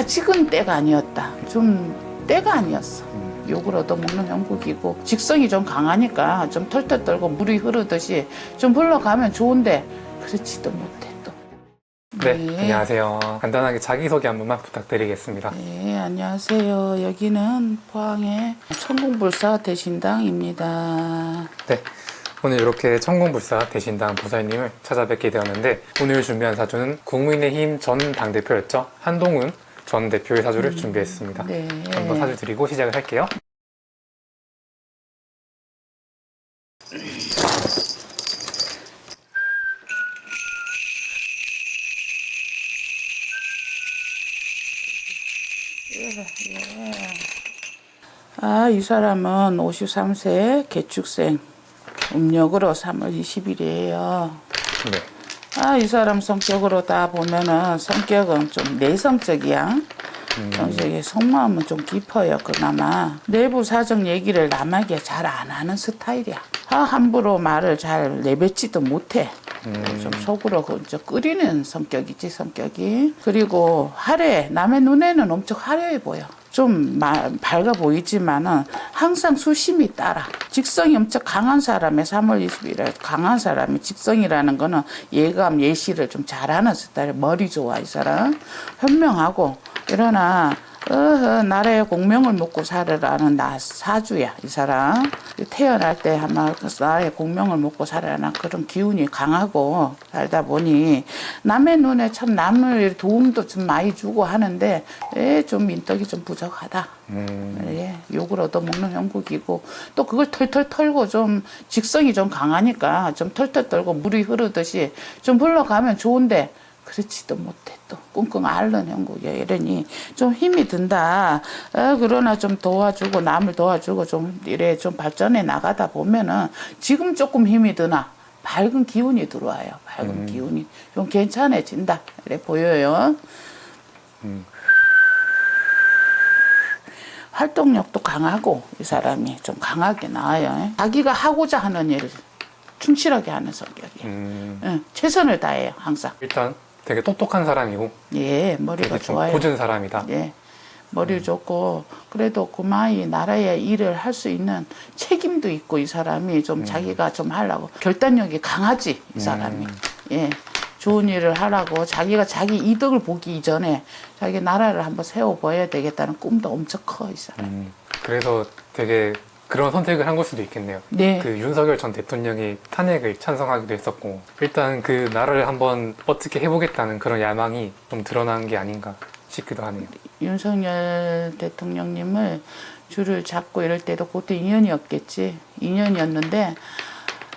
아직은 때가 아니었다. 좀 때가 아니었어. 욕을 얻어먹는 형국이고 직성이 좀 강하니까 좀 털털 떨고 물이 흐르듯이 좀 흘러가면 좋은데 그렇지도 못해 또. 네, 네. 안녕하세요. 간단하게 자기소개 한 번만 부탁드리겠습니다. 네, 안녕하세요. 여기는 포항의 천공불사 대신당입니다. 네, 오늘 이렇게 천공불사 대신당 부사님을 찾아뵙게 되었는데 오늘 준비한 사주는 국민의힘 전 당대표였죠. 한동훈 전 대표의 사주를 준비했습니다. 네. 한번 사주 드리고 시작을 할게요. 아, 이 사람은 53세 개축생 음력으로 3월 20일이에요. 네. 아, 이 사람 성격으로 다 보면은 성격은 좀 내성적이야. 성격이 속마음은 좀 깊어요, 그나마. 내부 사정 얘기를 남에게 잘 안 하는 스타일이야. 아, 함부로 말을 잘 내뱉지도 못해. 좀 속으로 그 이제 끓이는 성격이지, 성격이. 그리고 화려해. 남의 눈에는 엄청 화려해 보여. 좀 마- 밝아 보이지만은 항상 수심이 따라. 직성이 엄청 강한 사람의 3월 20일에 강한 사람이 직성이라는 거는 예감, 예시를 좀 잘하는 스타일. 머리 좋아, 이 사람. 현명하고. 이러나, 어허, 나라의 공명을 먹고 살으라는 나 사주야, 이 사람. 태어날 때 아마 그 나라의 공명을 먹고 살아라는 그런 기운이 강하고 살다 보니 남의 눈에 참 남을 도움도 좀 많이 주고 하는데, 에, 좀 민떡이 좀 부족하다. 음, 예, 욕을 얻어먹는 형국이고 또 그걸 털털 털고 좀 직성이 좀 강하니까 좀 털털 떨고 물이 흐르듯이 좀 흘러가면 좋은데 그렇지도 못해 또 끙끙 앓는 형국이야 이러니 좀 힘이 든다. 어, 그러나 좀 도와주고 남을 도와주고 좀 이래 좀 발전해 나가다 보면은 지금 조금 힘이 드나 밝은 기운이 들어와요. 밝은 기운이. 좀 괜찮아진다. 이래 보여요. 활동력도 강하고 이 사람이 좀 강하게 나와요. 자기가 하고자 하는 일을 충실하게 하는 성격이에요. 음, 응, 최선을 다해요 항상. 일단 되게 똑똑한 사람이고 예, 머리가 되게 좀 좋아요. 고준 사람이다. 예, 머리 좋고 그래도 그마이 나라의 일을 할 수 있는 책임도 있고 이 사람이 좀 자기가 좀 하려고 결단력이 강하지 이 사람이. 예. 좋은 일을 하라고 자기가 자기 이득을 보기 이전에 자기 나라를 한번 세워봐야 되겠다는 꿈도 엄청 커 이 사람. 음, 그래서 되게 그런 선택을 한 걸 수도 있겠네요. 네. 그 윤석열 전 대통령이 탄핵을 찬성하기도 했었고 일단 그 나라를 한번 어떻게 해보겠다는 그런 야망이 좀 드러난 게 아닌가 싶기도 하네요. 윤석열 대통령님을 줄을 잡고 이럴 때도 그것도 인연이었겠지. 인연이었는데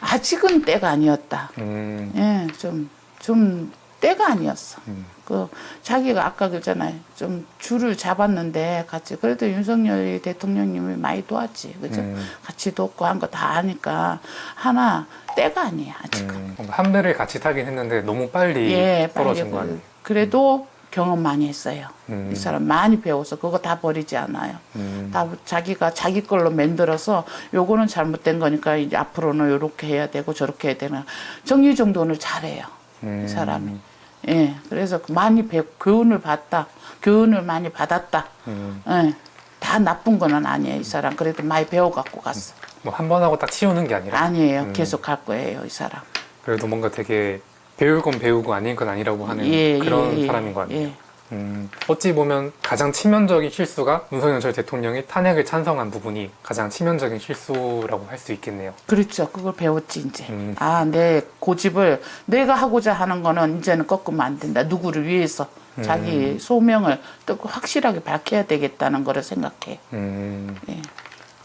아직은 때가 아니었다. 음, 예, 좀, 좀 때가 아니었어. 음. 그 자기가 아까 그랬잖아요. 좀 줄을 잡았는데 같이 그래도 윤석열 대통령님이 많이 도왔지. 그죠? 음. 같이 돕고 한 거다 하니까 하나 때가 아니야, 아직은. 음, 한 배를 같이 타긴 했는데 너무 빨리 예, 떨어진 거 아니에요? 그래도 경험 많이 했어요. 음. 이 사람 많이 배워서 그거 다 버리지 않아요. 음. 다 자기가 자기 걸로 만들어서 요거는 잘못된 거니까 이제 앞으로는 요렇게 해야 되고 저렇게 해야 되나 정리 정돈을 잘해요. 음. 이 사람이. 예, 그래서 많이 배, 교훈을 받다. 교훈을 많이 받았다. 음. 예, 다 나쁜 거는 아니에요, 이 사람. 그래도 많이 배워갖고 갔어. 뭐 한 번 하고 딱 치우는 게 아니라 아니에요, 음. 계속 갈 거예요, 이 사람. 그래도 뭔가 되게 배울 건 배우고 아닌 건 아니라고 하는 예, 그런 예, 예. 사람인 것 같아요. 예. 음, 어찌 보면 가장 치명적인 실수가 윤석열 전 대통령이 탄핵을 찬성한 부분이 가장 치명적인 실수라고 할 수 있겠네요. 그렇죠. 그걸 배웠지 이제. 음. 아, 내 고집을 내가 하고자 하는 거는 이제는 꺾으면 안 된다. 누구를 위해서 음. 자기 소명을 또 확실하게 밝혀야 되겠다는 거를 생각해. 음, 예.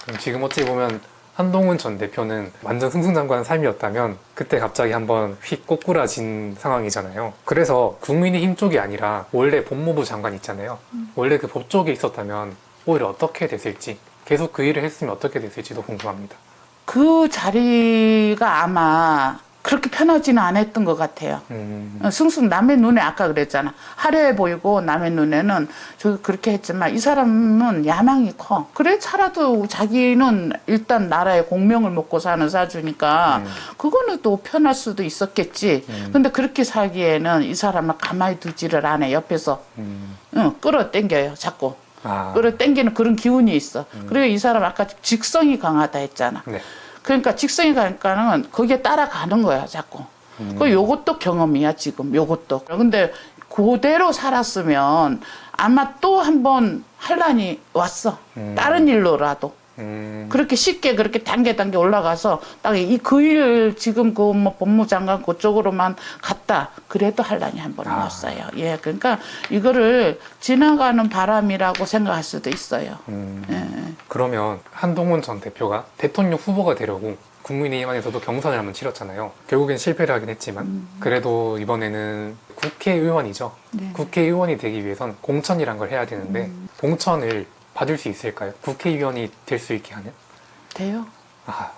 그럼 지금 어찌 보면 한동훈 전 대표는 완전 승승장구한 삶이었다면 그때 갑자기 한번 휙 꼬꾸라진 상황이잖아요. 그래서 국민의힘 쪽이 아니라 원래 법무부 장관 있잖아요. 원래 그 법 쪽에 있었다면 오히려 어떻게 됐을지 계속 그 일을 했으면 어떻게 됐을지도 궁금합니다. 그 자리가 아마 그렇게 편하지는 않았던 것 같아요. 음, 어, 승승 남의 눈에 아까 그랬잖아. 화려해 보이고 남의 눈에는 저 그렇게 했지만 이 사람은 야망이 커. 그래 살아도 자기는 일단 나라의 공명을 먹고 사는 사주니까 그거는 또 편할 수도 있었겠지. 근데 그렇게 살기에는 이 사람을 가만히 두지를 않아 옆에서. 음. 응, 끌어당겨요 자꾸. 아, 끌어당기는 그런 기운이 있어. 그리고 이 사람 아까 직성이 강하다 했잖아. 네. 그러니까 직성이 가니까는 거기에 따라가는 거야 자꾸. 그 요것도 경험이야 지금 요것도. 근데 그대로 살았으면 아마 또 한번 환란이 왔어. 다른 일로라도. 음, 그렇게 쉽게 그렇게 단계 단계 올라가서 딱 이 그일 지금 그 뭐 법무장관 그쪽으로만 갔다 그래도 환란이 한번 아. 왔어요. 예, 그러니까 이거를 지나가는 바람이라고 생각할 수도 있어요. 음. 예. 그러면 한동훈 전 대표가 대통령 후보가 되려고 국민의힘 안에서도 경선을 한번 치렀잖아요. 결국엔 실패를 하긴 했지만 그래도 이번에는 국회의원이죠. 네. 국회의원이 되기 위해선 공천이란 걸 해야 되는데 공천을 받을 수 있을까요? 국회의원이 될 수 있게 하는? 돼요. 아,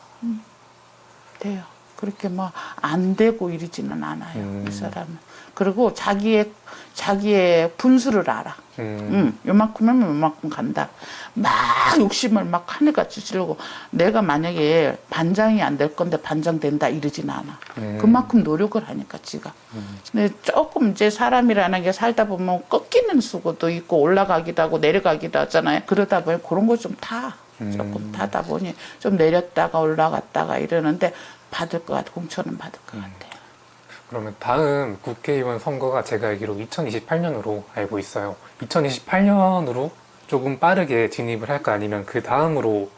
돼요. 그렇게 뭐안 되고 이러지는 않아요. 음. 이 사람은. 그리고 자기의 자기의 분수를 알아. 음, 응, 요만큼 하면 요만큼 간다. 막 욕심을 막 하늘같이 지르고 내가 만약에 반장이 안 될 건데 반장 된다 이러진 않아. 음. 그만큼 노력을 하니까 지가. 근데 조금 이제 사람이라는 게 살다 보면 꺾이는 수고도 있고 올라가기도 하고 내려가기도 하잖아요. 그러다 보니 그런 거 좀 타. 조금 음. 타다 보니 좀 내렸다가 올라갔다가 이러는데 받을 것 같아. 공천은 받을 것 음. 같아요. 그러면 다음 국회의원 선거가 제가 알기로 2028년으로 알고 있어요. 2028년으로 조금 빠르게 진입을 할까 아니면 그 다음으로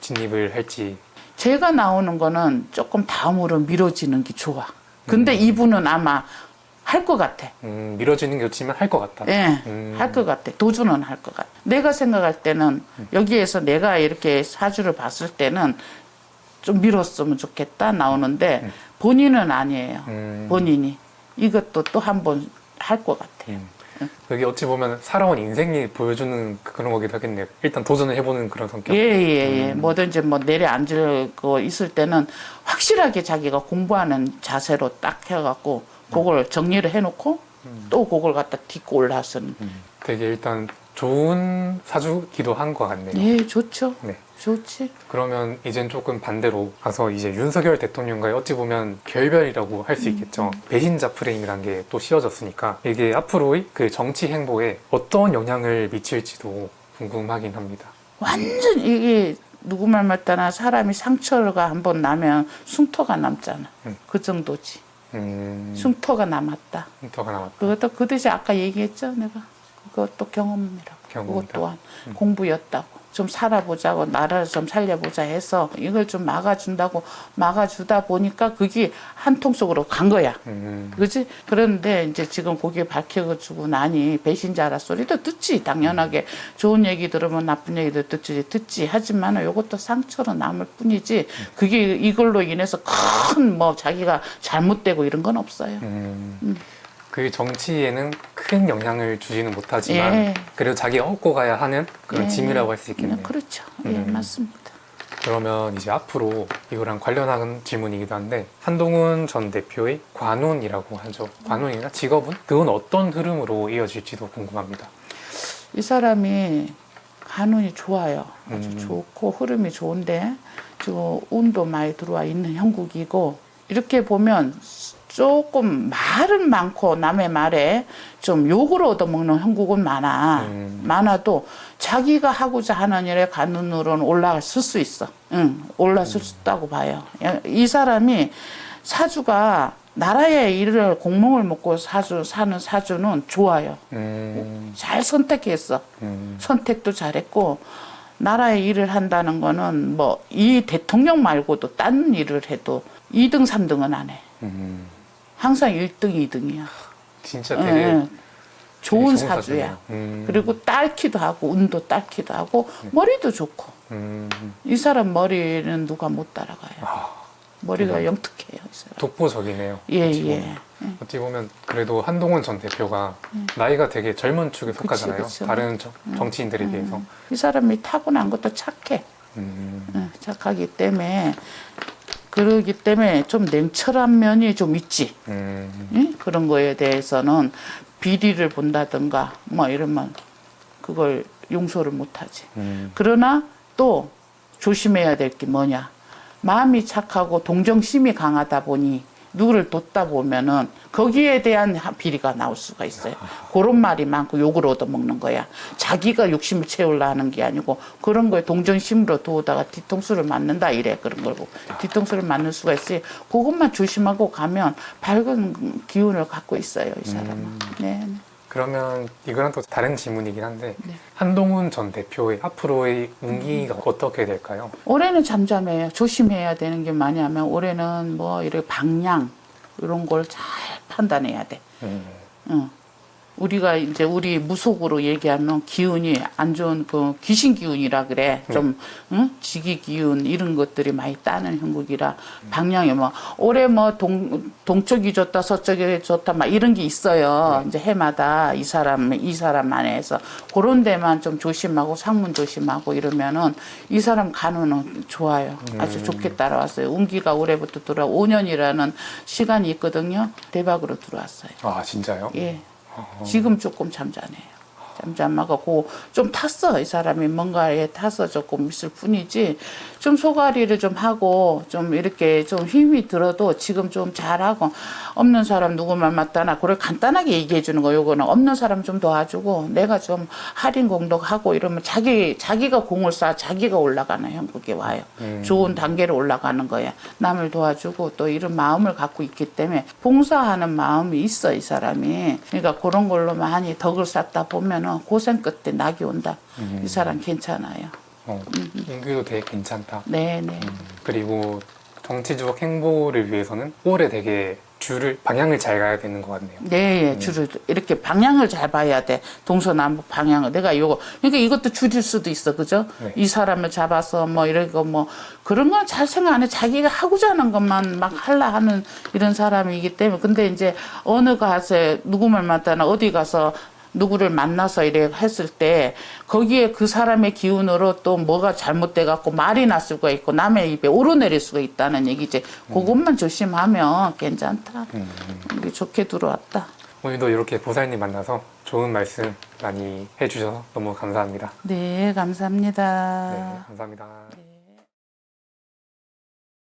진입을 할지 제가 나오는 거는 조금 다음으로 미뤄지는 게 좋아. 근데 이분은 아마 할 것 같아. 음, 미뤄지는 게 좋지만 할 것 같다. 예, 음. 할 것 같아. 도전은 할 것 같아. 내가 생각할 때는 여기에서 내가 이렇게 사주를 봤을 때는 좀 미뤘으면 좋겠다 나오는데 본인은 아니에요. 음. 본인이 이것도 또 한 번 할 것 같아. 음. 여기 어찌 보면 살아온 인생이 보여주는 그런 거기도 하겠네요. 일단 도전을 해보는 그런 성격. 예예예. 뭐든지 뭐 내려앉을 거 있을 때는 확실하게 자기가 공부하는 자세로 딱 해갖고 그걸 정리를 해놓고 또 그걸 갖다 딛고 올라서는. 되게 일단 좋은 사주기도 한 것 같네요. 예, 좋죠. 네. 좋지. 그러면 이젠 조금 반대로 가서 이제 윤석열 대통령과의 어찌 보면 결별이라고 할 수 있겠죠. 배신자 프레임이란 게 또 씌워졌으니까 이게 앞으로의 그 정치 행보에 어떤 영향을 미칠지도 궁금하긴 합니다. 완전 이게 누구 말 맞다나 사람이 상처가 한 번 나면 숭터가 남잖아. 음. 그 정도지. 음, 숭터가 남았다. 더가 나왔다. 그것도 그 뜻이 아까 얘기했죠, 내가. 그것도 경험이라고. 경험이다. 그것 또한 공부였다고. 좀 살아보자고 나라를 좀 살려보자 해서 이걸 좀 막아준다고 막아주다 보니까 그게 한 통 속으로 간 거야. 음, 그지? 그런데 이제 지금 거기에 밝혀주고 나니 배신자라 소리도 듣지. 당연하게 좋은 얘기 들으면 나쁜 얘기도 듣지, 듣지. 하지만 이것도 상처로 남을 뿐이지. 그게 이걸로 인해서 큰 뭐 자기가 잘못되고 이런 건 없어요. 음. 그 정치에는 큰 영향을 주지는 못하지만 예. 그래도 자기가 얻고 가야 하는 그런 예. 짐이라고 할 수 있겠네요. 그렇죠. 예, 음. 맞습니다. 그러면 이제 앞으로 이거랑 관련한 질문이기도 한데 한동훈 전 대표의 관운이라고 하죠. 관운이나 직업은 그건 어떤 흐름으로 이어질지도 궁금합니다. 이 사람이 간운이 좋아요. 아주 음. 좋고 흐름이 좋은데 지금 운도 많이 들어와 있는 형국이고 이렇게 보면 조금 말은 많고 남의 말에 좀 욕을 얻어먹는 형국은 많아. 음. 많아도 자기가 하고자 하는 일에 간운으로는 올라갔을 수 있어. 응, 올라설 수 있다고 봐요. 이 사람이 사주가 나라의 일을 공몽을 먹고 사주 사는 사주는 좋아요. 음, 잘 선택했어. 음, 선택도 잘했고 나라의 일을 한다는 거는 뭐 이 대통령 말고도 딴 일을 해도 2등, 3등은 안 해. 음. 항상 1등, 2등이야. 진짜 되게 응, 좋은 되게 사주야. 사주네요. 음, 그리고 딸기도 하고 운도 딸기도 하고 머리도 좋고 음, 이 사람 머리는 누가 못 따라가요. 아, 머리가 영특해요. 이 사람. 독보적이네요. 예, 어찌 예. 보면. 어찌 보면 그래도 한동훈 전 대표가 나이가 되게 젊은 축에 속하잖아요. 그치. 다른 정, 정치인들에 비해서. 이 사람이 타고난 것도 착해. 음, 응, 착하기 때문에 그러기 때문에 좀 냉철한 면이 좀 있지. 음, 예? 그런 거에 대해서는 비리를 본다든가 뭐 이러면 그걸 용서를 못하지. 음, 그러나 또 조심해야 될 게 뭐냐. 마음이 착하고 동정심이 강하다 보니 누구를 돕다 보면은 거기에 대한 하- 비리가 나올 수가 있어요. 그런 말이 많고 욕을 얻어먹는 거야. 자기가 욕심을 채우려 하는 게 아니고 그런 거에 동정심으로 도우다가 뒤통수를 맞는다 이래 그런 걸고 뒤통수를 맞는 수가 있어요. 그것만 조심하고 가면 밝은 기운을 갖고 있어요 이 사람은. 네. 네. 그러면 이거랑 또 다른 질문이긴 한데 네. 한동훈 전 대표의 앞으로의 운기가 어떻게 될까요? 올해는 잠잠해요. 조심해야 되는 게 뭐냐면 올해는 뭐 이렇게 방향 이런 걸 잘 판단해야 돼. 음, 응. 우리가 이제 우리 무속으로 얘기하면 기운이 안 좋은 그 귀신 기운이라 그래. 좀 응? 지기 기운 이런 것들이 많이 따는 형국이라 방향이 뭐 올해 뭐 동 동쪽이 좋다 서쪽이 좋다 막 이런 게 있어요. 이제 해마다 이 사람 이 사람 안에서 그런 데만 좀 조심하고 상문 조심하고 이러면은 이 사람 간호는 좋아요. 아주 좋게 따라왔어요. 운기가 올해부터 들어와 5년이라는 시간이 있거든요. 대박으로 들어왔어요. 아 진짜요? 예. 지금 조금 잠잠해요. 잠잠하고 좀 탔어. 이 사람이 뭔가에 타서 조금 있을 뿐이지 좀 소가리를 좀 하고 좀 이렇게 좀 힘이 들어도 지금 좀 잘하고 없는 사람 누구 말 맞다나 그걸 간단하게 얘기해 주는 거 요거는 없는 사람 좀 도와주고 내가 좀 할인 공덕하고 이러면 자기 자기가 공을 쌓아 자기가 올라가는 형국에 와요. 좋은 단계로 올라가는 거야. 남을 도와주고 또 이런 마음을 갖고 있기 때문에 봉사하는 마음이 있어 이 사람이. 그러니까 그런 걸로 많이 덕을 쌓다 보면 은 고생 끝에 낙이 온다 이 사람 괜찮아요 어, 운기도 되게 괜찮다. 네네 그리고 정치적 행보를 위해서는 올해 되게 줄을 방향을 잘 가야 되는 것 같네요. 네, 예, 줄을 이렇게 방향을 잘 봐야 돼. 동서남북 방향을 내가 요거 그러니까 이것도 줄일 수도 있어, 그죠? 네. 이 사람을 잡아서 뭐 이런 거뭐 그런 건 잘 생각 안 해. 자기가 하고자 하는 것만 막 할라 하는 이런 사람이기 때문에 근데 이제 어느 가서 누구 말 맞다나 어디 가서 누구를 만나서 이래 했을 때 거기에 그 사람의 기운으로 또 뭐가 잘못돼 갖고 말이 날 수가 있고 남의 입에 오르내릴 수가 있다는 얘기지. 그것만 조심하면 괜찮다. 이게 좋게 들어왔다. 오늘도 이렇게 보살님 만나서 좋은 말씀 많이 해주셔서 너무 감사합니다. 네, 감사합니다. 네, 감사합니다.